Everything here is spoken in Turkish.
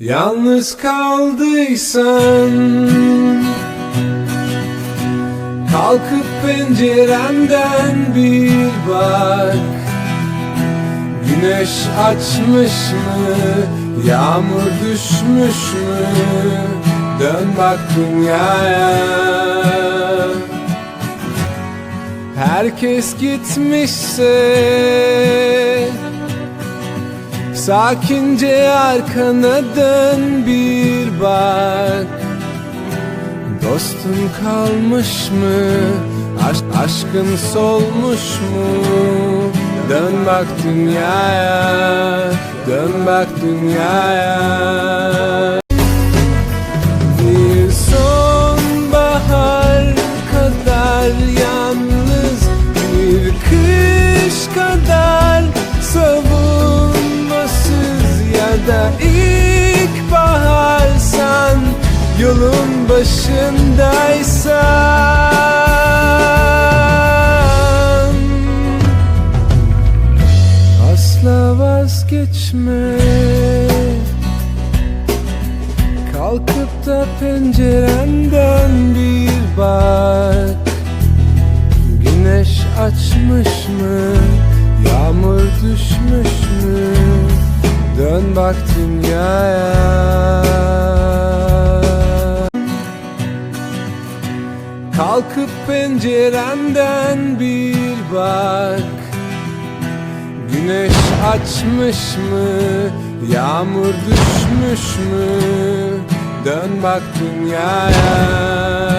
Yalnız kaldıysan Kalkıp penceremden bir bak Güneş açmış mı? Yağmur düşmüş mü? Dön bak dünyaya Herkes gitmişse Sakince arkana dön bir bak Dostun kalmış mı? Aşk, aşkın solmuş mu? Dön bak dünyaya Dön bak dünyaya da ilkbaharsan Yolun başındaysan. Asla vazgeçme. Kalkıp da pencerenden bir bak Dön bak dünyaya Kalkıp pencerenden bir bak Güneş açmış mı? Yağmur düşmüş mü? Dön bak dünyaya